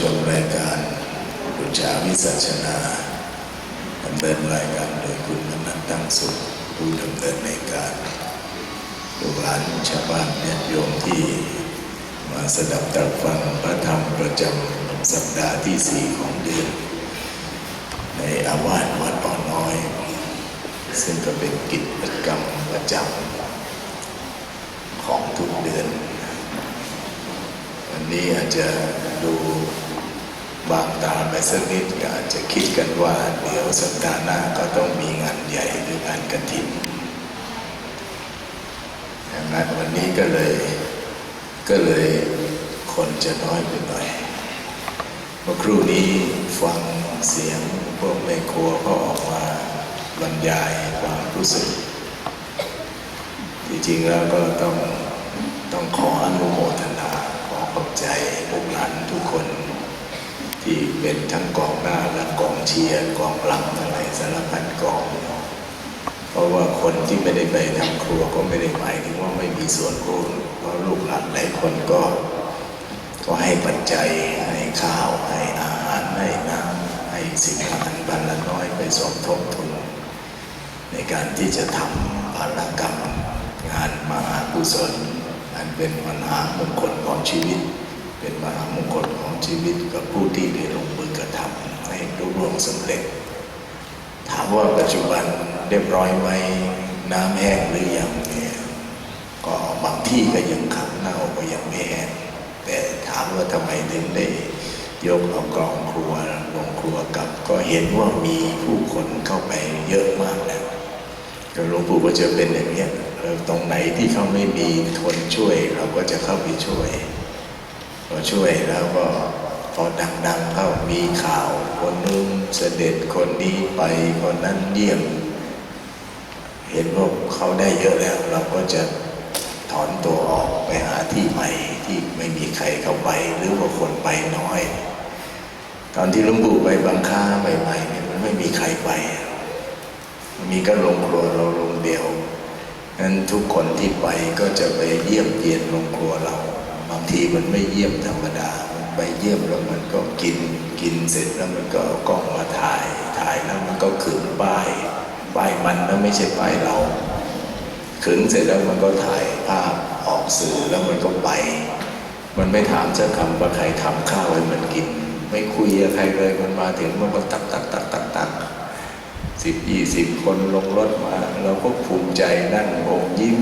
ชมรายการดุจาวิสัชนาดำเนินรายการโดยคุณมนันตั้งสุขผู้ดำเนินรายการลูกหลานชาวบ้านญาติโยมที่มาสดับตรับฟังพระธรรมประจำสัปดาห์ที่สี่ของเดือน ในอาวาสวัดป่อนน้อย ซึ่งก็เป็นกิจกรรมประจำของทุกเดือนวันนี้อาจจะดู บางตาไปสักนิดก็อาจจะคิดกันว่า เดี๋ยวสัปดาห์หน้าก็ต้องมีงานใหญ่หรืองานกระถิ่นดังนั้นวันนี้ก็เลยก็เลยคนจะน้อยไปหน่อย เมื่อครู่นี้ฟังเสียงพวกแม่ครัวก็ออกมาบรรยายความรู้สึก จริงๆแล้วก็ต้องต้องขออนุโมทนาขอขอบใจลูกหลานทุกคน เป็นทั้งกองหน้าและกองเชียร์กองหลังอะไรสารพัดกอง เพราะว่าคนที่ไม่ได้ไปทำครัวก็ไม่ได้หมายถึงว่าไม่มีส่วนร่วมเพราะลูกหลานหลายคนก็ ก็ให้ปัจจัยให้ข้าวให้อาหารให้น้ำให้สิ่งอาหารบันละน้อยไปสมทบทุน ในการที่จะทำภารกรรมงานมหากุศลอันเป็นมหามงคลของชีวิต เป็นมหามงคล ชีวิตกับผู้ที่ได้ลงมือกระทำให้รุ่งร่วงสำเร็จ ถามว่าปัจจุบันเรียบร้อยไหมน้ำแห้งหรือยังเนี่ยก็บางที่ก็ยังขังเน่าก็ยังไม่แห้งแต่ถามว่าทำไมถึงได้ยกเอากองครัวลงครัวกลับ ก็เห็นว่ามีผู้คนเข้าไปเยอะมากแล้วหลวงปู่ก็จะเป็นอย่างนี้ตรงไหนที่เขาไม่มีคนช่วย เราก็จะเข้าไปช่วย พอช่วยแล้วก็พอดังๆเข้ามีข่าว คนนู้นเสด็จคนนี้ไปคนนั้นเยี่ยม เห็นว่าเขาได้เยอะแล้ว เราก็จะถอนตัวออกไปหาที่ใหม่ที่ไม่มีใครเข้าไป หรือว่าคนไปน้อย ตอนที่หลุงปู่ไปบางค้าใหม่ๆเนี่ยมันไม่มีใครไป มีก็ลงครัวเราลงเดียวนั้นทุกคนที่ไปก็จะไปเยี่ยมเยียนลงครัวเรา ทีมันไม่เยี่ยมธรรมดา มันไปเยี่ยมแล้วมันก็กิน กินเสร็จแล้วมันก็กล้องมาถ่าย ถ่ายแล้วมันก็ขึงป้าย ป้ายมันแล้วไม่ใช่ป้ายเราขึงเสร็จแล้วมันก็ถ่ายภาพออกสื่อแล้วมันก็ไป มันไม่ถามสักคำว่าใครทำข้าวให้มันกิน ไม่คุยกับใครเลยมันมาถึงมันก็ตักตักตักตักตักสิบยี่สิบคนลงรถมา เราก็ภูมิใจนั่งอมยิ้ม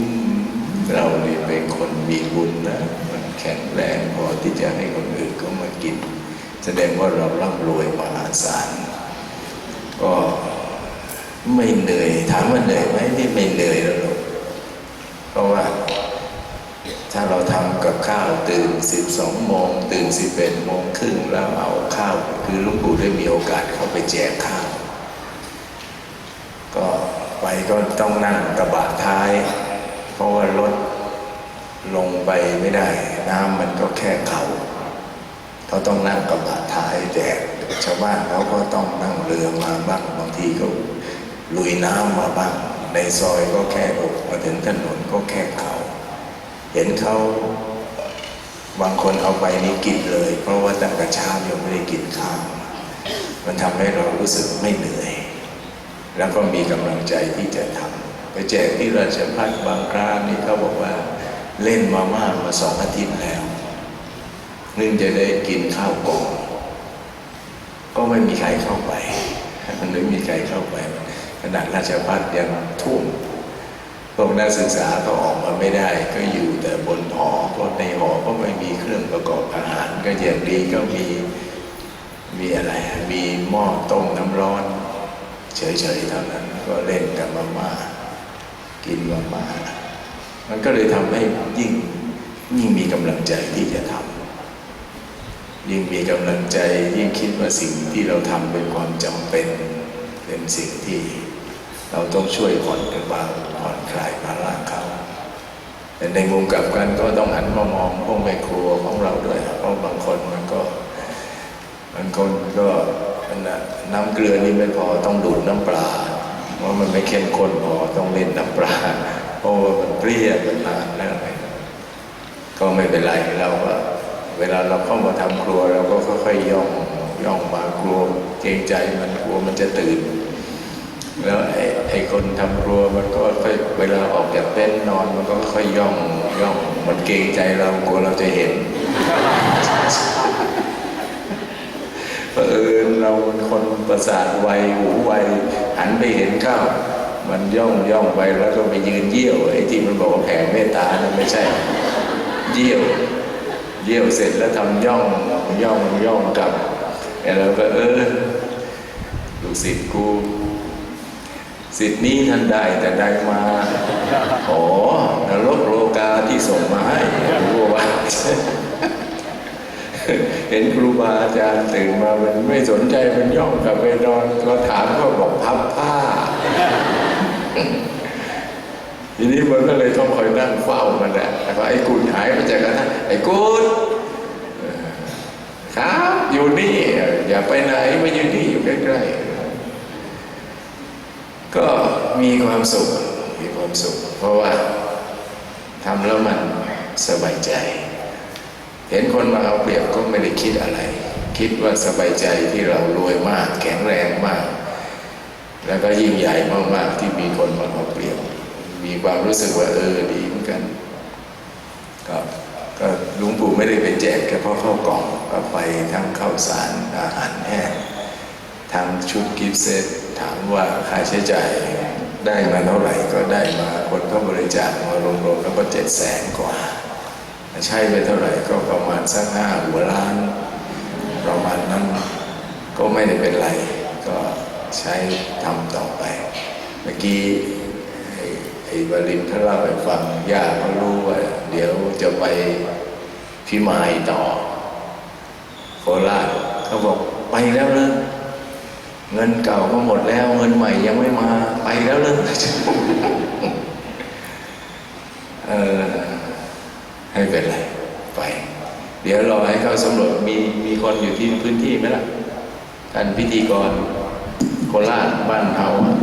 เราเนี่เป็นคนมีบุญนะ แข็งแรงพอที่จะให้คนอื่นก็มากิน แสดงว่าเราร่ำรวยมหาศาลก็ไม่เหนื่อยถามว่าเหนื่อยไหมนี่ไม่เหนื่อยแล้วหรอกเพราะว่าถ้าเราทำกับข้าวตื่น 12 โมง ตื่น 11 โมงครึ่งแล้วเอาข้าว คือลุงปู่ได้มีโอกาสเข้าไปแจกข้าว ก็ไปก็ต้องนั่งกระบะท้าย เพราะว่ารถ ลงไปไม่ได้ น้ำมันก็แค่เขาเขาต้องนั่งกระบะท้ายแจกชาวบ้านเขาก็ต้องนั่งเรือมาบ้างบางทีก็ลุยน้ำมาบ้าง ในซอยก็แค่อกมาถึงถนนก็แค่เขา เห็นเขาบางคนเอาไปนี่กินเลย เพราะว่าตั้งแต่เช้ายังไม่ได้กินข้าวมันทำให้เรารู้สึกไม่เหนื่อย แล้วก็มีกำลังใจที่จะทำไปแจกที่ราชพัฒบางครานี่เขาบอกว่า เล่นมาม่ามาสองอาทิตย์แล้วนึงจะได้กินข้าวกองก็ไม่มีใครเข้าไป มันไม่มีใครเข้าไป ขนาดราชพัฒยังทุ่มพวกนักศึกษาก็ออกมาไม่ได้ ก็อยู่แต่บนหอเพราะในหอก็ไม่มีเครื่องประกอบอาหาร ก็อย่างดีก็มีมีอะไร มีหม้อต้มน้ำร้อน เฉยๆเท่านั้น ก็เล่นกับมาม่ากินมาม่า มันก็เลยทำให้ยิ่งยิ่งมีกำลังใจที่จะทำยิ่งมีกำลังใจยิ่งคิดว่าสิ่งที่เราทำเป็นความจำเป็นเป็นสิ่งที่เราต้องช่วยผ่อนกันบ้างผ่อนคลายภาระเขาแต่ในมุมกลับกันก็ต้องหันมามองพวกแม่ครัวของเราด้วยเพราะบางคนมันก็บางคนก็มันน้ำเกลือนี่ไม่พอต้องดูดน้ำปลาเพราะมันไม่เข้มข้นพอต้องเล่นน้ำปลา เพราะว่ามันเปรี้ยมันนานแล้วอะไรก็ไม่เป็นไรเราก็เวลาเราเข้ามาทำครัวเราก็ค่อยๆย่องย่องมากลัวเกรงใจมันกลัวมันจะตื่น แล้วไอ้ไอ้คนทำครัวมันก็ค่อยเวลาออกจากเต็นนอนมันก็ค่อยย่องย่องมันเกรงใจเรากลัวเราจะเห็นเผอิญเราเป็นคนประสาทไวหูไวหันไปเห็นข้าว มันย่องย่องไปแล้วก็ไปยืนเยี่ยวไอ้ที่มันบอกว่าแผ่เมตตานั่นไม่ใช่ เยี่ยว เยี่ยวเสร็จแล้วทำย่องย่องย่องกลับไอ้เราก็เออลูกศิษย์กูสิทธินี้ท่านได้แต่ได้มาโอ๋อนรกโลกาที่ส่งมาให้รู้ว่าเห็นครูบาอาจารย์ตื่นมา มันไม่สนใจมันย่องกลับไปนอนก็ถามก็บอกพับผ้า ทีนี้มันก็เลยต้องคอยนั่งเฝ้ามันแหละแล้วก็ไอ้กุดหายไปจากกันนะไอ้กุดครับอยู่นี่อย่าไปไหนมาอยู่นี่อยู่ใกล้ๆก็มีความสุขมีความสุข เพราะว่าทำแล้วมันสบายใจ เห็นคนมาเอาเปรียบก็ไม่ได้คิดอะไร คิดว่าสบายใจที่เรารวยมาก แข็งแรงมาก แล้วก็ยิ่งใหญ่มากๆที่มีคนมาเอาเปรียบมีความรู้สึกว่าเออดีเหมือนกันก็ก็ลุงปู่ไม่ได้ไปแจกแค่เพราะข้าวกล่องก็ไปทั้งข้าวสารอาหารแห้งทางชุดกิฟเซตถามว่าค่าใช้จ่ายได้มาเท่าไหร่ก็ได้มาคนก็บริจาคมารวมๆแล้วก็เจ็ดแสนกว่าใช้ไปเท่าไหร่ก็ประมาณสักห้าหัวล้าน ประมาณนั้นก็ไม่ได้เป็นไรก็ ใช้ทำต่อไป เมื่อกี้ไอ้ไอ้บรินเขาเล่าให้ฟังย่าเขารู้ว่า เดี๋ยวจะไปพิมายต่อ โคราชเขาบอกไปแล้วเลยเงินเก่าก็หมดแล้ว เงินใหม่ยังไม่มาไปแล้วเลยเออให้เป็นไรไป เดี๋ยวรอให้เขาสำรวจมีมีคนอยู่ที่พื้นที่ไหมล่ะท่านพิธีกร โคราชบ้านเขาอะ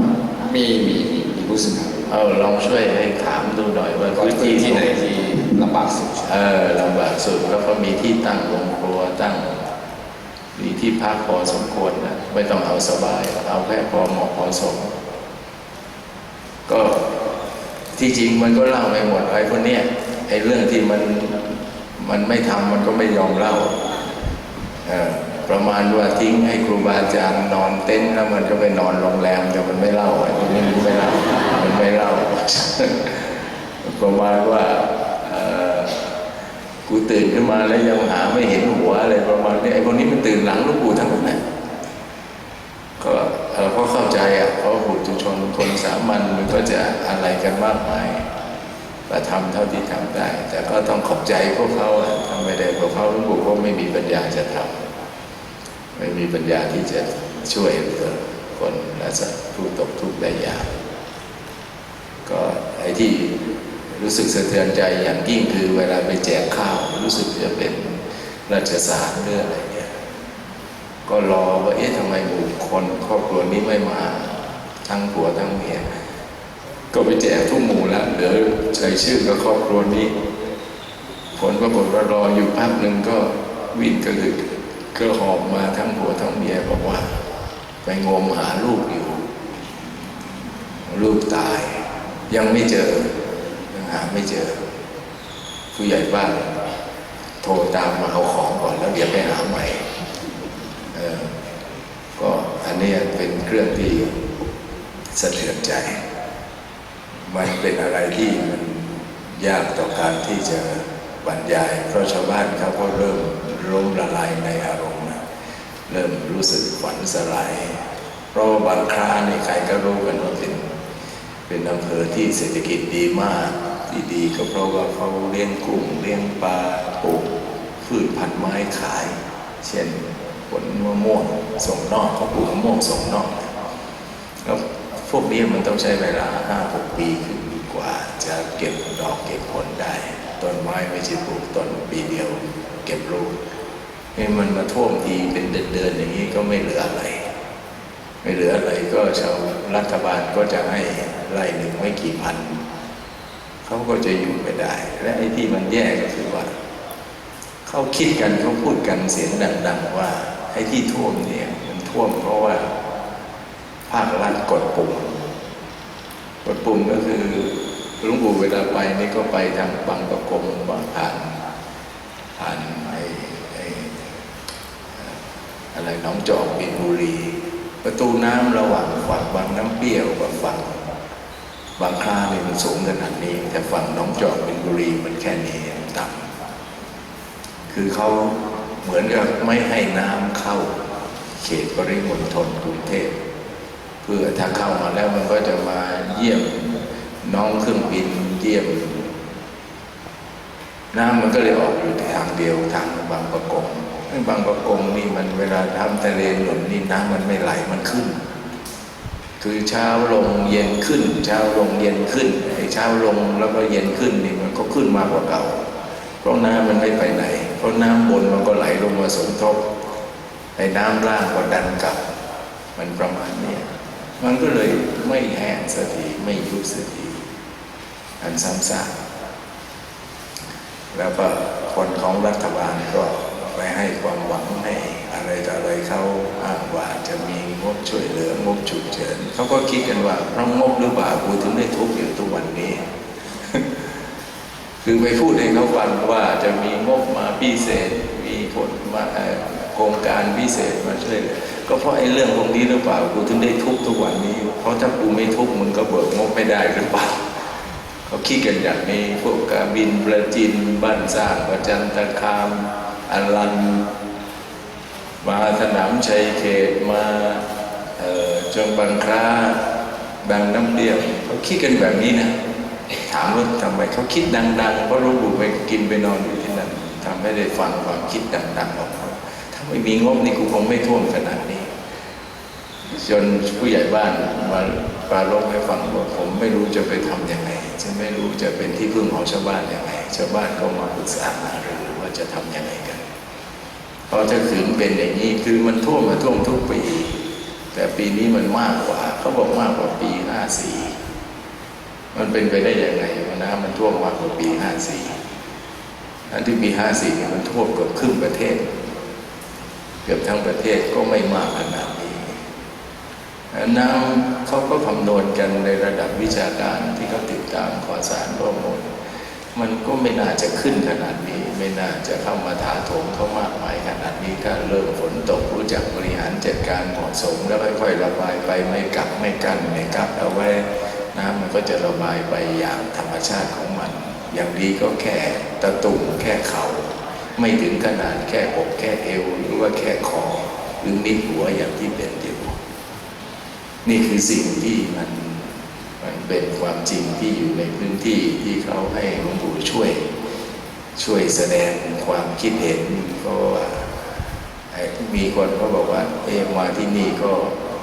มีมีมีมีผู้สื่อข่าวเอาลองช่วยให้ถามดูหน่อยว่าก็พื้นที่ที่ที่ไหนที่ลำบากสุดเออลำบากสุดแล้วก็มีที่ตั้งโรงครัวตั้งมีที่พักพอสมควรนะไม่ต้องเอาสบาย เอาแค่พอเหมาะพอสม ก็ที่จริงมันก็เล่าไม่หมดไอ้คนเนี้ยไอ้เรื่องที่มันมันไม่ทำมันก็ไม่ยอมเล่าเออ ประมาณว่าทิ้งให้ครูบาอาจารย์นอนเต็นท์แล้วมันก็ไปนอนโรงแรมแต่มันไม่เล่าไอ้คนนี้มันไม่เล่ามันไม่เล่าประมาณว่ากูตื่นขึ้นมาแล้วยังหาไม่เห็นหัวอะไรประมาณนี้ไอ้คนนี้มันตื่นหลังลูกปู่ทั้งนั้นะก็เราก็เข้าใจอะเพราะบุตรชนคนสามัญมันก็จะอะไรกันมากมายก็ทำเท่าที่ทำได้ แต่ก็ต้องขอบใจพวกเขาอะทำไม่ได้พวกเขาหลวงปู่ก็ไม่มีปัญญาจะทำ ไม่มีปัญญาที่จะช่วยเหลือคนและสัตว์ผู้ตกทุกข์ได้ยากก็ไอ้ที่รู้สึกสะเทือนใจอย่างยิ่งคือเวลาไปแจกข้าว รู้สึกจะเป็นราชสารเรื่องอะไรเนี่ยก็รอว่าเอ๊ะทำไมหมู่คนครอบครัวนี้ไม่มาทั้งผัวทั้งเมียก็ไปแจกทุกหมู่แล้วเหลือใช้ชื่อกับครอบครัวนี้ ผลปรากฏว่ารออยู่พักหนึ่งก็วิ่งกระดึก ก็หอบมาทั้งผัวทั้งเมียบอกว่า ไปงมหาลูกอยู่ ลูกตาย ยังไม่เจอยังหาไม่เจอ ผู้ใหญ่บ้านโทรตามมาเอาของก่อนแล้วเดี๋ยวไปหาใหม่ก็อันนี้เป็นเครื่องที่สะเทือนใจ มันเป็นอะไรที่มันยากต่อการที่จะบรรยาย เพราะชาวบ้านเขาก็เริ่ม ล้มละลายในอารมณ์เริ่มรู้สึกฝันสลาย เพราะบางครานี่ใครก็รู้กันว่าเป็นเป็นอำเภอที่เศรษฐกิจดีมากที่ดีก็เพราะว่าเขาเลี้ยงกุ้งเลี้ยงปลาปลูกพืชพันธุ์ไม้ขาย เช่นผลมะม่วงส่งนอกเขาปลูกมะม่วงส่งนอกแล้วพวกนี้มันต้องใช้เวลาห้าหกปีขึ้นกว่า จะเก็บดอกเก็บผลได้ ต้นไม้ไม่ใช่ปลูกต้นปีเดียว เก็บลูกให้มันมาท่วมทีเป็นเดือนๆอย่างนี้ก็ไม่เหลืออะไร ไม่เหลืออะไรก็ชาวรัฐบาลก็จะให้ไร่หนึ่งไม่กี่พันเขาก็จะอยู่ไม่ได้ และไอ้ที่มันแย่ก็คือว่าเขาคิดกันเขาพูดกันเสียงดัง ๆ ว่าไอ้ที่ท่วมเนี่ยมันท่วมเพราะว่าภาครัฐกดปุ่มกดปุ่มก็คือลวงปู่เวลาไปนี่ก็ไปทางบางประกงบางผ่าน ผ่านไอ้ไอ้อะไรหนองจอกบินบุรี ประตูน้ำระหว่างฝั่งบางน้ำเปรี้ยวกับฝั่งบางคลาเนี่ยมันสูงขนาดนี้ แต่ฝั่งหนองจอกบินบุรีมันแค่นี้ต่ำคือเขาเหมือนกับไม่ให้น้ำเข้าเขตปริมณฑลกรุงเทพเพื่อถ้าเข้ามาแล้วมันก็จะมาเยี่ยมน้องเครื่องบินเยี่ยม น้ำมันก็เลยออกอยู่ทางเดียวทางบางประกงซึ่งบางประกงนี่มันเวลาทำทะเลหนุนนี่น้ำมันไม่ไหลมันขึ้น คือเช้าลงเย็นขึ้น เช้าลงเย็นขึ้นไอ้เช้าลงแล้วก็เย็นขึ้นนี่มันก็ขึ้นมากกว่าเก่า เพราะน้ำมันไม่ไปไหน เพราะน้ำบนมันก็ไหลลงมาสมทบไอ้น้ำล่างก็ดันกลับ มันประมาณนี้มันก็เลยไม่แห้งสักทีไม่ยุบสักทีอันซ้ำซาก แล้วก็คนของรัฐบาลก็ไปให้ความหวังให้อะไรต่ออะไรเขาอ้างว่าจะมีงบช่วยเหลืองบฉุกเฉินเขาก็คิดกันว่าเพราะงบหรือเปล่ากูถึงได้ทุกข์อยู่ทุกวันนี้ คือไปพูดให้เขาฟังว่าจะมีงบมาพิเศษมีผลมาโครงการพิเศษมาช่วยก็เพราะไอ้เรื่องพวกนี้หรือเปล่ากูถึงได้ทุกข์ทุกวันนี้ เพราะถ้ากูไม่ทุกข์มึงก็เบิกงบไม่ได้หรือเปล่า เขาคิดกันอย่างนี้พวกกาบินประจินบ้านสร้างประจันตคามอลัน มาสนามชัยเขตมาจงบางคล้าบางน้ำเดียวเขาคิดกันแบบนี้นะถามว่าทำไมเขาคิดดัง ๆ เพราะหลวงปู่ไปกินไปนอนอยู่ที่นั่นทำให้ได้ฟังความคิดดังๆของเขาถ้าไม่มีงบนี่กูคงไม่ท่วมขนาดนี้ จนผู้ใหญ่บ้านมาปรารบให้ฟังว่าผมไม่รู้จะไปทำยังไง จะไม่รู้จะเป็นที่พึ่งของชาวบ้านยังไงชาวบ้านก็มาปรึกษาหารือว่าจะทำยังไงกันเพราะขืนเป็นอย่างนี้คือมันท่วมมาท่วมทุกปี แต่ปีนี้มันมากกว่าเขาบอกมากกว่าปีห้าสี่มันเป็นไปได้ยังไงว่าน้ำมันท่วมมากกว่าปีห้าสี่อันที่ปีห้าสี่เนี่ยมันท่วมเกือบครึ่งประเทศ เกือบทั้งประเทศก็ไม่มากขนาด นี้น้ำเขาก็คำนวณกันในระดับวิชาการที่เขาติดตามข่าวสารข้อมูลมันก็ไม่น่าจะขึ้นขนาดนี้ ไม่น่าจะเข้ามาถาโถมเขามากมายขนาดนี้ถ้าเริ่มฝนตกรู้จักบริหารจัดการเหมาะสม แล้วค่อยๆระบายไปไม่กักไม่กันไม่กักเอาไว้น้ำมันก็จะระบายไปอย่างธรรมชาติของมัน อย่างดีก็แค่ตะตุ่มแค่เขา่าไม่ถึงขนาดแค่อกแค่เอวหรือว่าแค่คอหรือมิดหัวอย่างที่เป็นอยู่ นี่คือสิ่งที่มันมันเป็นความจริงที่อยู่ในพื้นที่ที่เขาให้หลวงปู่ช่วย ช่วยแสดงความคิดเห็นก็ว่ามีคนก็บอกว่าเออมาที่นี่ก็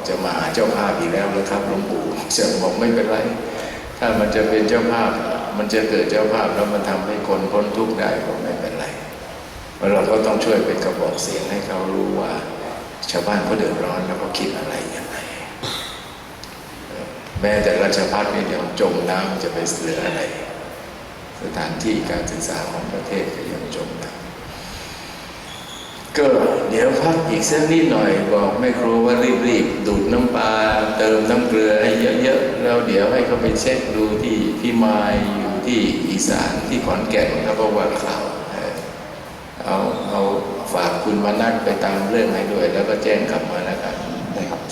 จะมาหาเจ้าภาพอีกแล้วนะครับหลวงปู่จะบอกไม่เป็นไรถ้ามันจะเป็นเจ้าภาพ มันจะเกิดเจ้าภาพแล้วมันทำให้คนพ้นทุกข์ได้ก็ไม่เป็นไรเราก็ต้องช่วยเป็นกระบอกเสียงให้เขารู้ว่า ชาวบ้านเขาเดือดร้อนแล้วเขาคิดอะไรยังไง แม้แต่ราชพัฒนี่ยังจมน้ำจะไปเหลืออะไร สถานที่การศึกษาของประเทศก็ยังจมน้ำก็เดี๋ยวพักอีกสักนิดหน่อยบอกแม่ครูว่ารีบๆดูดน้ำปลาเติมน้ำเกลือให้เยอะๆแล้วเดี๋ยวให้เขาไปเช็คดูที่พี่มายอยู่ที่อีสานที่ขอนแก่นแล้วก็ว่าข่าวเออเอาเอาฝากคุณมานัดไปตามเรื่องให้ด้วย แล้วก็แจ้งกลับมาแล้วกันนะครับ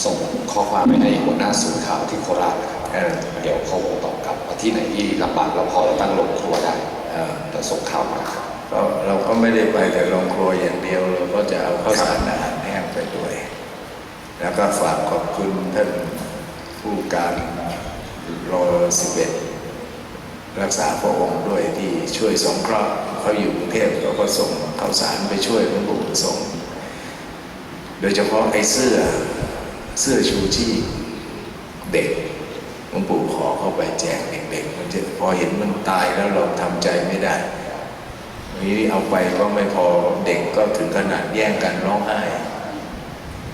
ส่งข้อความไปให้หัวหน้าศูนย์ข่าวที่โคราชนะครับเออเดี๋ยวเขาคงตอบกลับว่าที่ไหนที่ลำบากเราพอตั้งโรงครัวได้เออแต่ส่งข่าวมาครับก็เราก็ไม่ได้ไปแต่โรงครัวอย่างเดียวเราก็จะเอาข้าวสารอาหารแห้งไปด้วย แล้วก็ฝากขอบคุณท่านผู้การรอสิบเอ็ดรักษาพระองค์ด้วยที่ช่วยสงเคราะห์เขาอยู่กรุงเทพเขาก็ส่งข้าวสารไปช่วยหลวงปู่ส่งโดยเฉพาะไอ้เสื้อ เสื้อชูชีพเด็กหลวงปู่ขอเข้าไปแจกเด็กๆมันจะพอเห็นมันตายแล้วเราทำใจไม่ได้นี้เอาไปก็ไม่พอเด็กก็ถึงขนาดแย่งกันร้องไห้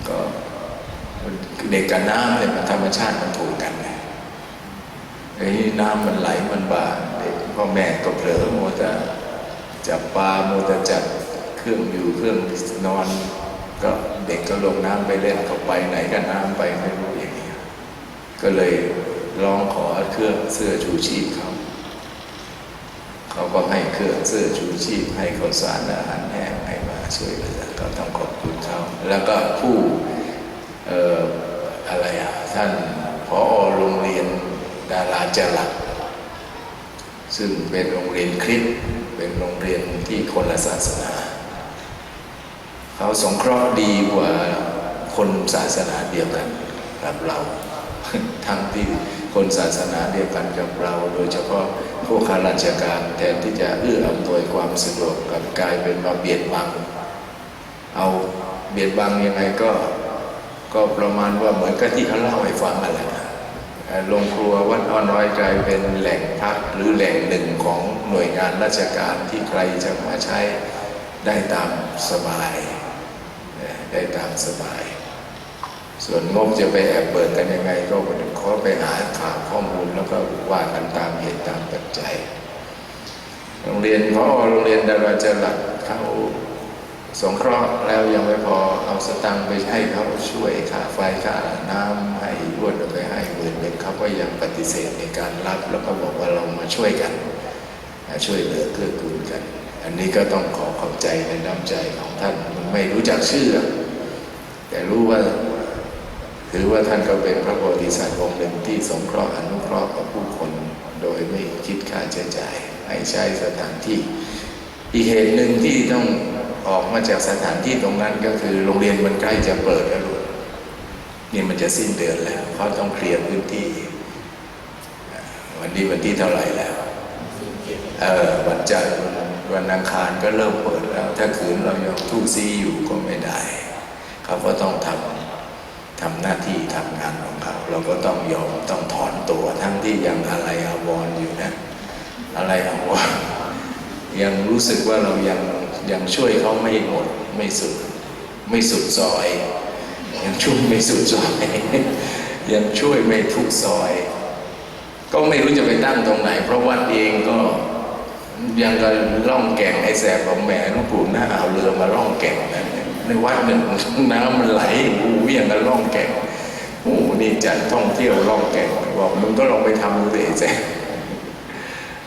ก็เด็กกับน้ำเนี่ยมันธรรมชาติมันถูกกันไงไอ้น้ำมันไหลมันบาเด็กพ่อแม่ก็เผลอโมวแต่จับปลาโมวแต่จับเครื่องอยู่เครื่องนอน ก็เด็กก็ลงน้ำไปเล่นก็ไปไหนกันน้ำไปไม่รู้อย่างนี้ก็เลยร้องขอเครื่องเสื้อชูชีพเขาเขาก็ให้เครื่องเสื้อชูชีพ ให้ข้าวสารอาหารแห้งให้มาช่วยเหลือก็ต้องขอบคุณเขาแล้วก็ผู้เอ่ออะไรอะท่านพอโรงเรียนดาราจรักซึ่งเป็นโรงเรียนคริสเป็นโรงเรียนที่คนละศาสนา เขาสงเคราะห์ดีกว่าคนศาสนาเดียวกันกับเรา ทั้งที่คนศาสนาเดียวกันกับเรา โดยเฉพาะพวกข้าราชการแทนที่จะเอื้ออำนวยความสะดวกกับกลายเป็นมาเบียดบัง เอาเบียดบังยังไงก็ก็ประมาณว่าเหมือนกับที่เขาเล่าให้ฟังนั่นแหละนะโรงครัววัดอ้อนน้อยกลายเป็นแหล่งพักหรือแหล่งหนึ่งของหน่วยงานราชการที่ใครจะมาใช้ได้ตามสบาย ได้ตามสบาย ส่วนงบจะไปแอบเปิดกันยังไงก็ขอไปหาข่าวข้อมูลแล้วก็ว่ากันตามเหตุตามปัจจัย โรงเรียนพ่อโรงเรียนดาราจรัสเขาสงเคราะห์แล้วยังไม่พอเอาสตังค์ไปให้เขาช่วยค่าไฟค่าน้ำให้รวดเอาไปให้หมื่นหนึ่งเขาก็ยังปฏิเสธในการรับ แล้วก็บอกว่าเรามาช่วยกันมาช่วยเหลือเกื้อกูลกัน อันนี้ก็ต้องขอขอบใจในน้ำใจของท่านไม่รู้จักชื่อ แต่รู้ว่าถือว่าท่านก็เป็นพระโพธิสัตว์องค์หนึ่งที่สงเคราะห์อนุเคราะห์กับผู้คนโดยไม่คิดค่าใช้จ่าย ให้ใช้สถานที่ อีกเหตุหนึ่งที่ต้องออกมาจากสถานที่ตรงนั้นก็คือโรงเรียนมันใกล้จะเปิดแล้วลูกนี่มันจะสิ้นเดือนแล้วเขาต้องเคลียร์พื้นที่ วันนี้วันที่เท่าไหร่แล้วเออวันจันทร์วันอังคารก็เริ่มเปิดแล้ว ถ้าคืนเรายังทู่ซีอยู่ก็ไม่ได้ เขาก็ต้องทำทำหน้าที่ทำงานของเขา เราก็ต้องยอมต้องถอนตัวทั้งที่ยังอะไรอาวรณ์อยู่นะ อะไรอาวรณ์ยังรู้สึกว่าเรายังยังช่วยเขาไม่หมดไม่สุดไม่สุดซอย ยังช่วยไม่สุดซอย ยังช่วยไม่ทุกซอย ก็ไม่รู้จะไปตั้งตรงไหน เพราะวัดเองก็ยังก็ล่องแก่งไอ้แสบของแหม่ลวงปู่หน้าเอาเรือมาล่องแก่งนะ ในวัดหนึ่งน้ำมันไหลโอ้โหยังก็ล่องแก่งโอ้นี่จัดท่องเที่ยวล่องแก่งบอกมึงก็ลองไปทำดูสิแสบ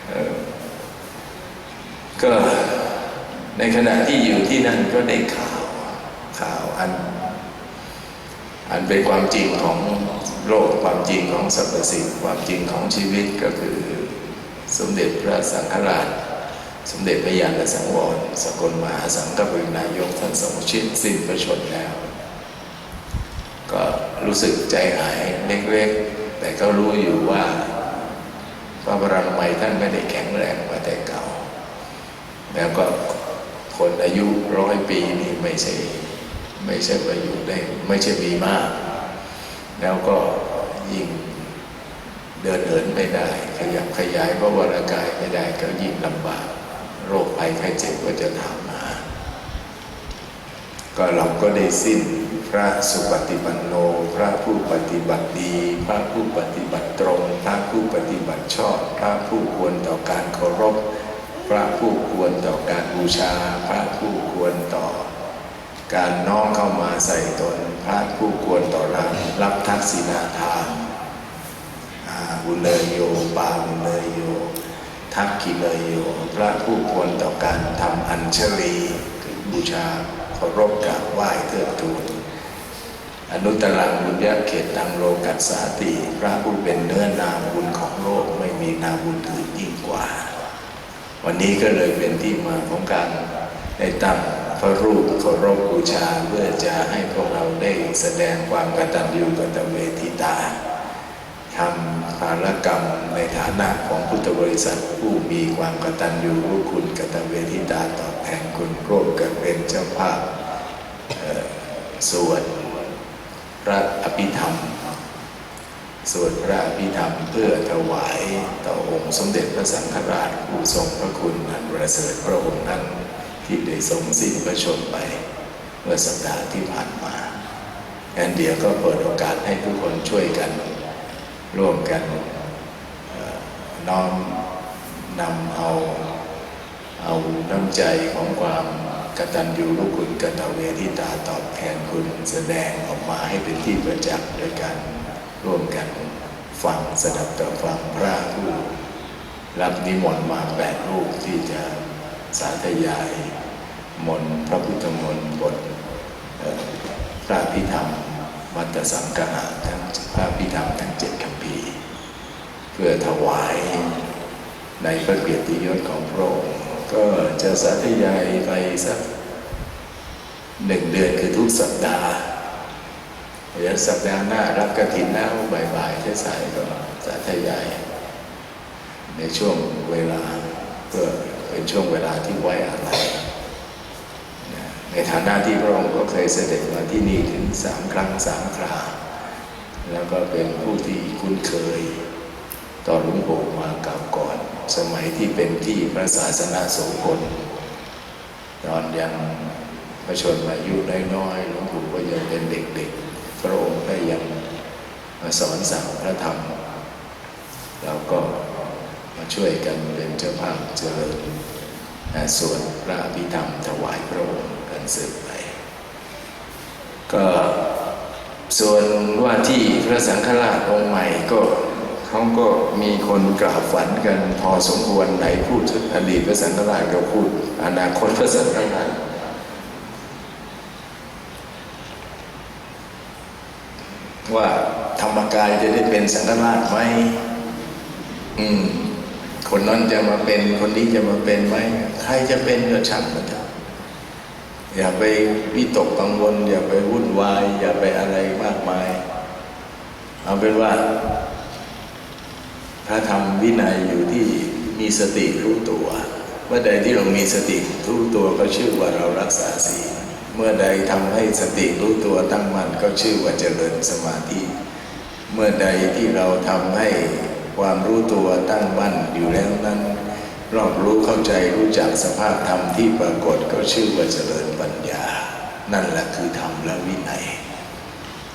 เออก็ในขณะที่อยู่ที่นั่นก็ได้ข่าวข่าวอัน อันเป็นความจริงของโลกความจริงของสรรพสิ่งความจริงของชีวิตก็คือ สมเด็จพระสังฆราช สมเด็จพระยาณสังวรสกลมหาสังฆปรินายกท่านทรงชิดสิ้นพระชนแล้ว ก็รู้สึกใจหายเล็กๆ แต่ก็รู้อยู่ว่าพระบรมไมท่านไม่ได้แข็งแรงมาแต่เก่า แล้วก็คนอายุร้อยปีนี่ไม่ใช่ไม่ใช่ว่าอยู่ได้ไม่ใช่มีมาก แล้วก็ยิ่งเดินเหินไม่ได้ ขยับขยายพระวรากายไม่ได้ก็ยิ่งลำบาก โรคภัยไข้เจ็บก็จะถามมา ก็เราก็ได้สิ้นพระสุปฏิปันโน พระผู้ปฏิบัติดี พระผู้ปฏิบัติตรง พระผู้ปฏิบัติชอบ พระผู้ควรต่อการเคารพ พระผู้ควรต่อการบูชา พระผู้ควรต่อ การน้อมเข้ามาใส่ตน พระผู้ควรต่อรับรับทักษิณาทานอาบุเนยโยปาบุเนยโย ทักกิเลยโยพระผู้ควรต่อการทำอัญชลีบูชาเคารพกราบไหว้เทิดทูนอนุตรังบุญญาเขตตังโลกัสสาติ พระผู้เป็นเนื้อนาบุญของโลกไม่มีนาบุญอื่นยิ่งกว่า วันนี้ก็เลยเป็นที่มาของการได้ตั้งพระรูปเคารพบูชาเพื่อจะให้พวกเราได้แสดงความกตัญญูกตเวทิตา ทำภารกรรมในฐานะของพุทธบริษัทผู้มีความกตัญญูรู้คุณกตเวทิตาตอบแทนคุณร่วมกันเป็นเจ้าภาพสวดพระอภิธรรมสวดพระอภิธรรมเพื่อถวายต่อองค์สมเด็จพระสังฆราชผู้ทรงพระคุณอันประเสริฐพระองค์นั้นที่ได้ทรงสิ้นพระชนม์ไปเมื่อสัปดาห์ที่ผ่านมางั้นเดี๋ยวก็เปิดโอกาสให้ทุกคนช่วยกัน ร่วมกันน้อมนำเอาเอาน้ำใจของความกตัญญูรู้คุณกตเวทิตาตอบแทนคุณแสดงออกมาให้เป็นที่ประจักษ์โดยการร่วมกันฟังสดับต่อฟังพระผู้รับนิมนต์มาแปดรูปที่จะสาธยาย มนพระพุทธมนต์บทพระพิธรรมวัตสังกหะทั้งพระพิธรรมทั้งเจ็ดคำ เพื่อถวายในพระเกียรติยศของพระองค์ก็จะสาธยายไปสักหนึ่งเดือนคือทุกสัปดาห์เดี๋ยวสัปดาห์หน้ารับกระถินแล้วบ่ายๆสายก็สาธยาย ในช่วงเวลาเพื่อเป็นช่วงเวลาที่ไว้อะไรในฐานะที่พระองค์ก็เคยเสด็จมาที่นี่ถึงสามครั้งสามครา แล้วก็เป็นผู้ที่คุ้นเคย ต่อหลวงปู่มาก่าก่อน สมัยที่เป็นที่พระศาสนาโสพลตอนยังพระชนมายุน้อยๆหลวงปู่ก็ยังเป็นเด็กๆ พระองค์ก็ยังมาสอนสั่งพระธรรม เราก็มาช่วยกันเป็นเจ้าภาพเจริญสวดพระอภิธรรมถวายพระองค์กันสืบไป ก็ส่วนว่าที่พระสังฆราชองค์ใหม่ก็ เขาก็มีคนกล่าวฝันกันพอสมควรไหนพูดอดีตพระสังฆราชก็พูด อนาคตพระสังฆราชว่าธรรมกายจะได้เป็นสังฆราชไหมอืม คนนั้นจะมาเป็น คนนี้จะมาเป็นไหม ใครจะเป็นก็ช่างมันเถอะอย่าไปวิตกกังวล อย่าไปวุ่นวาย อย่าไปอะไรมากมาย เอาเป็นว่า พระธรรมวินัยอยู่ที่มีสติรู้ตัวเมื่อใดที่เรามีสติรู้ตัวก็ชื่อว่าเรารักษาศีลเมื่อใดทำให้สติรู้ตัวตั้งมั่นก็ชื่อว่าเจริญสมาธิ เมื่อใดที่เราทำให้ความรู้ตัวตั้งมั่นอยู่แล้วนั้นรอบรู้เข้าใจรู้จักสภาพธรรมที่ปรากฏก็ชื่อว่าเจริญปัญญา นั่นแหละคือธรรมและวินัย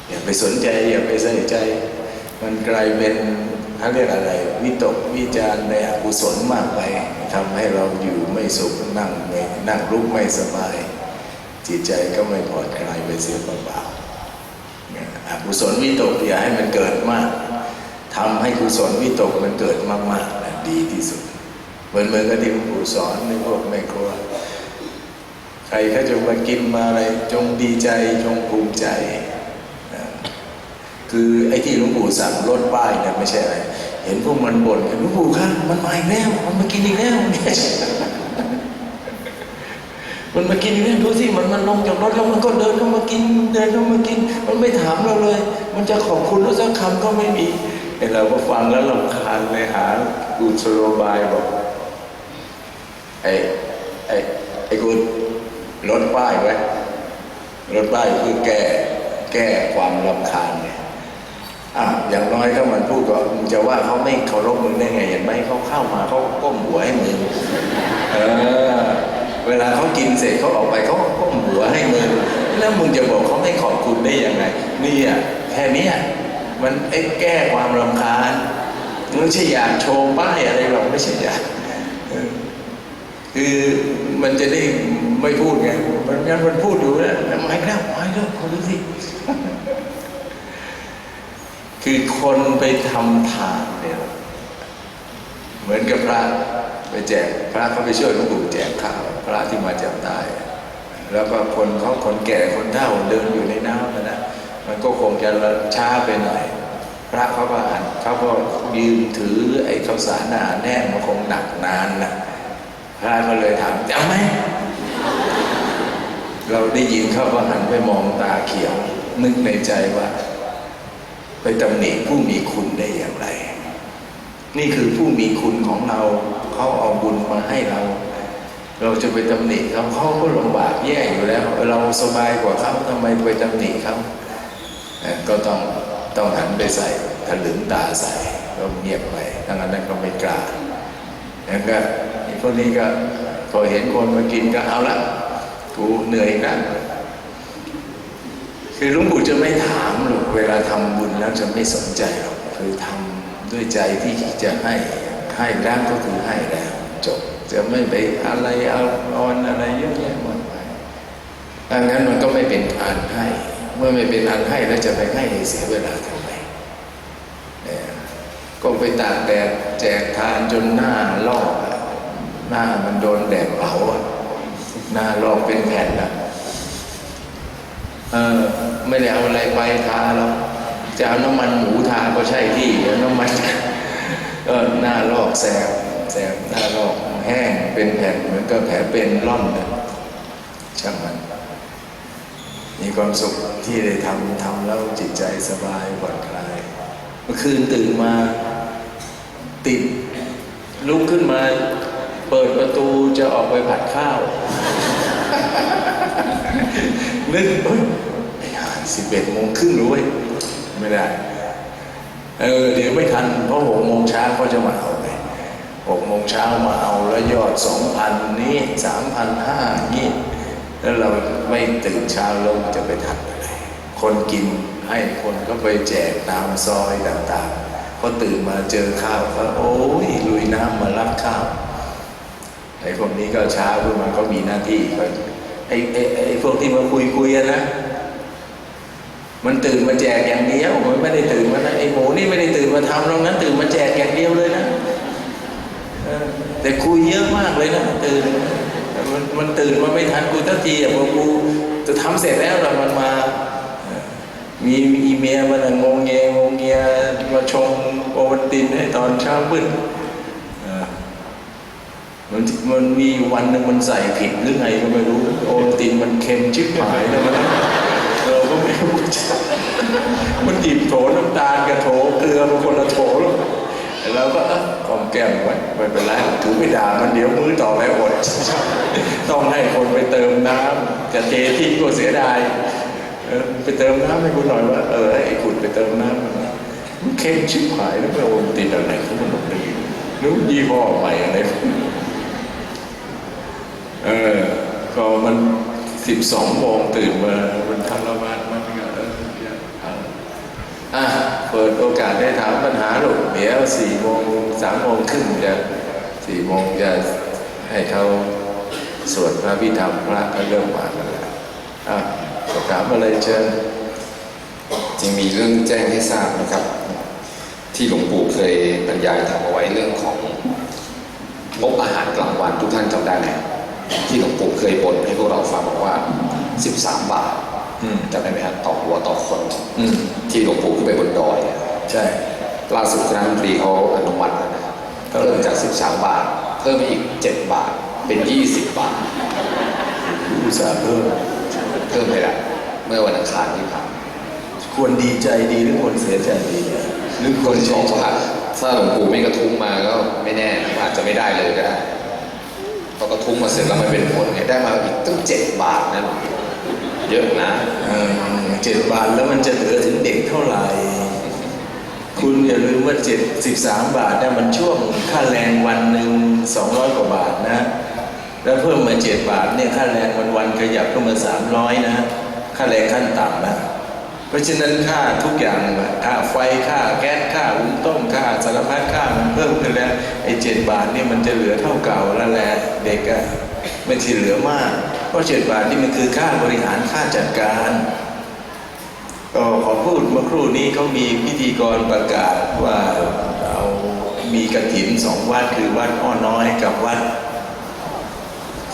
อย่าไปสนใจอย่าไปใส่ใจ มันกลายเป็น เขาเรียกอะไร วิตกวิจารณ์ในอกุศลมากไปทำให้เราอยู่ไม่สุขนั่งไม่นั่งลุกไม่สบาย จิตใจก็ไม่ผ่อนคลายไปเสียเปล่าๆอกุศลวิตกอย่าให้มันเกิดมากทำให้กุศลวิตกมันเกิดมากๆนะดีที่สุด เหมือนเหมือนกับที่หลวงปู่สอนในพวกแม่ครัวใครเขาจะมากินมาอะไรจงดีใจจงภูมิใจ คือไอ้ที่หลวงปู่สั่งลดป้ายเนี่ยไม่ใช่อะไร เห็นพวกมันบ่นหลวงปู่ครับมันมาอีกแล้ว มันมากินอีกแล้วเนี่ยมันมากินอีกแล้วดูสิมันมันลงจากรถแล้วมันก็เดินเข้ามากินเดินเข้ามากิน มันไม่ถามเราเลย มันจะขอบคุณเราสักคำก็ไม่มีไอ้เราก็ฟังแล้วลำคาญเลยหากุศโลบายบอกไอ้ไอ้ไอ้กูลดป้ายไว้ลดป้ายเพื่อแก้แก้ความรำคาญเนี่ย อะอย่างน้อยถ้ามันพูดก็มึงจะว่าเขาไม่เคารพมึงได้ไงเห็นไหมเขาเข้ามาเขาก้มหัวให้มึงเออเวลาเขากินเสร็จเขาออกไปเขาก็ก้มหัวให้มึงแล้วมึงจะบอกเขาไม่ขอบคุณได้ยังไงนี่อะแค่นี้มันไอ้แก้ความรำคาญไม่ใช่อยากโชว์ป้ายอะไรหรอกไม่ใช่อยากคือมันจะได้ไม่พูดไงมันงั้นมันพูดอยู่แล้วไม่แล้วไม่แล้วขอดูสิ คือคนไปทำทานเนี่ยเหมือนกับพระไปแจกพระเขาไปช่วยหลวงปู่แจกข้าวพระที่มาจับตายแล้วก็คนเขาคนแก่คนเฒ่าเดินอยู่ในน้ำนะนะ มันก็คงจะช้าไปหน่อย พระเขาก็อ่านเขาก็ยืนถือไอ้ข้าวสารอาหาแห้งมันคงหนักนานนะพระก็เลยถามจะเอาไหมเราได้ยินเขาก็หันไปมองตาเขียว นึกในใจว่า ไปตำหนิผู้มีคุณได้อย่างไร นี่คือผู้มีคุณของเราเขาเอาบุญมาให้เรา เราจะไปตำหนิเขาเขาก็ลำบากแย่อยู่แล้ว เราสบายกว่าเขาทำไมไปตำหนิเขาก็ต้องต้องหันไปใส่ถลึงตาใส่ก็เงียบไปทั้งนั้นก็ไม่กล้าแล้วก็พวกนี้ก็พอเห็นคนมากินก็เอาละกูเหนื่อยอีกแล้ว คือหลุงปู่จะไม่ถามหรอกเวลาทำบุญแล้วจะไม่สนใจหรอกคือทำด้วยใจที่จะให้ให้แล้วก็คือให้แล้วจบจะไม่ไปอะไรเอาออนอะไรเยอะแยะหมากมายดังนั้นมันก็ไม่เป็นอันให้ เมื่อไม่เป็นอันให้แล้วจะไปให้เสียเวลาทำไมเออก็ไปตากแดดแจกทานจนหน้าลอกหน้ามันโดนแดดเผาอะหน้าลอกเป็นแผ่นอะ เออไม่ได้เอาอะไรไปทาแล้วจะเอาน้ำมันหมูทาก็ใช่ที่น้ำมันก็หน้าลอกแสบแสบหน้าลอกแห้งเป็นแผ่นเหมือนกับแผลเป็นร่อนเลยช่างมัน มีความสุขที่ได้ทำทำแล้วจิตใจสบายผ่อนคลายเมื่อคืนตื่นมาติดลุกขึ้นมา เปิดประตูจะออกไปผัดข้าว นึกเฮ้ยไอ้ห่าสิบเอ็ดโมงครึ่งรู้ยไม่ได้ เออ เดี๋ยวไม่ทัน เพราะหกโมงเช้าก็จะมาเอาไปหกโมงเช้ามาเอาแล้วยอดสองพันนี้สามพันห้านี่แล้วเราไม่ตื่นเช้าลงจะไปทันอะไร คนกินให้คนก็ไปแจกตามซอยต่างๆ พอตื่นมาเจอข้าวก็โอ้ยลุยน้ำมารับข้าวไอ้พวกนี้ก็เช้าขึ้นมาก็มีหน้าที่ก็ ไอ้ไอ้ไอ้พวกที่มาคุยคุยนะมันตื่นมาแจกอย่างเดียว มันไม่ได้ตื่นมานะไอ้หมูนี่ไม่ได้ตื่นมาทำตรงนั้น ตื่นมาแจกอย่างเดียวเลยนะแต่คุยเยอะมากเลยนะตื่นมันมันตื่นมาไม่ทันกูทักทีอะพอกูจะทำเสร็จแล้วแต่มันมา มีอีเมียมันงงเงงงเงียมาชงโอวันตินให้ตอนเช้ามืดเออ มันมันมีวันหนึ่งมันใส่ผิดหรือไงก็ไม่รู้ โอตินมันเค็มชิบหายนะมันเราก็ไม่รู้จะมันหยิบโถน้ำตาลกับโถเกลือมันคนละโถแล้วเราก็เอ้อกอมแก้มไว้ไม่เป็นไรถือไม่ด่ามันเดี๋ยวมื้อต่อไปอดต้องให้คนไปเติมน้ำจะเททิ้งก็เสียดายไปเติมน้ำให้คุณหน่อยว่าเออไอ้คุณไปเติมน้ำมันเค็มชิบหายแล้วไปโอนติดอะไรเขาบอกเลยนึกยี่ห้อใหม่อะไร เออก็มันสิบสองโมงตื่นมามันทรมานมากเลยเอออยากทำอะเปิดโอกาสได้ถามปัญหาหลูกเดี๋ยวสี่โมงสามโมงครึ่งจะสี่โมงจะให้เขาสวดพระพิธรรมพระก็เริ่มมานแล้วอะถามอะไรเชิญจริงมีเรื่องแจ้งให้ทราบนะครับ ที่หลวงปู่เคยบรรยายทำเอาไว้เรื่องของงบอาหารกลางวันทุกท่านจำได้ไหม ที่หลวงปู่เคยบ่นให้พวกเราฟังบอกว่า 13 บาทอืมจำได้ไหมครับต่อหัวต่อคนอืมที่หลวงปู่ขึ้นไปบนดอยอะใช่ล่าสุดคณะรัฐมนตรีเขาอนุมัติแล้วนะครับเท่าไหร่เริ่มจาก 13 บาท เพิ่มไปอีก 7 บาท เป็น 20 บาทอุตส่าห์เพิ่มเพิ่มไปแล้วเมื่อวันอังคารที่ผ่านมาควรดีใจดีหรือควรเสียใจดีเนี่ยหรือคควรนเฉชอยบๆว่าถ้าหลวงปู่ไม่กระทุ้งมาก็ไม่แน่นะอาจจะไม่ได้เลยก็ได้ พอกระทุ้งมาเสร็จแล้วมันเป็นผลเนี่ยได้มาอีกตั้งเจ็ดบาทนะเยอะนะเจ็ดบาทแล้วมันจะเหลือถึงเด็กเท่าไหร่ คุณอย่าลืมว่าเจ็ดสิบสามบาทนี่ยมันช่วงค่าแรงวันหนึ่งสองร้อยกว่าบาทนะ แล้วเพิ่มมาเจ็ดบาทเนี่ยค่าแรงวันวันๆขยับขึ้นมาสามร้อยนะ ค่าแรงขั้นต่ำนะ เพราะฉะนั้นค่าทุกอย่างค่าไฟค่าแก๊สค่าหุงต้มค่าสารพัดค่ามันเพิ่มขึ้นแล้วไอ้เจ็ดบาทเนี่ยมันจะเหลือเท่าเก่าแล้วแหละเด็กอะไม่ใช่เหลือมาก เพราะเจ็ดบาทนี่มันคือค่าบริหารค่าจัดการก็ขอพูดเมื่อครู่นี้เขามีพิธีกรประกาศว่าเอามีกระถินสองวัดคือวัดอ้อน้อยกับวัด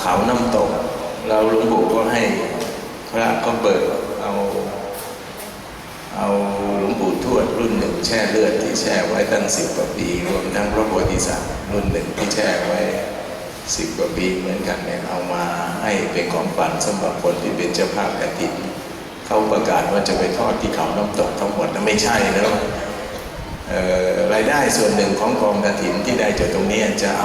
เขาน้ำตก เราหลวงปู่ก็ให้พระก็เปิดเอา เอาหลวงปู่ทวดรุ่นหนึ่งแช่เลือดที่แช่ไว้ตั้งสิบกว่าปีรวมทั้งพระโพธิสัตว์รุ่นหนึ่งที่แช่ไว้สิบกว่าปีเหมือนกันเนี่ยเอามาให้เป็นของฝันสำหรับคนที่เป็นเจ้าภาพกฐินเขาประกาศว่าจะไปทอดที่เขาน้ำตกทั้งหมดนะไม่ใช่แล้วรายได้ส่วนหนึ่งของกองกฐินที่ได้จากตรงนี้จะเอา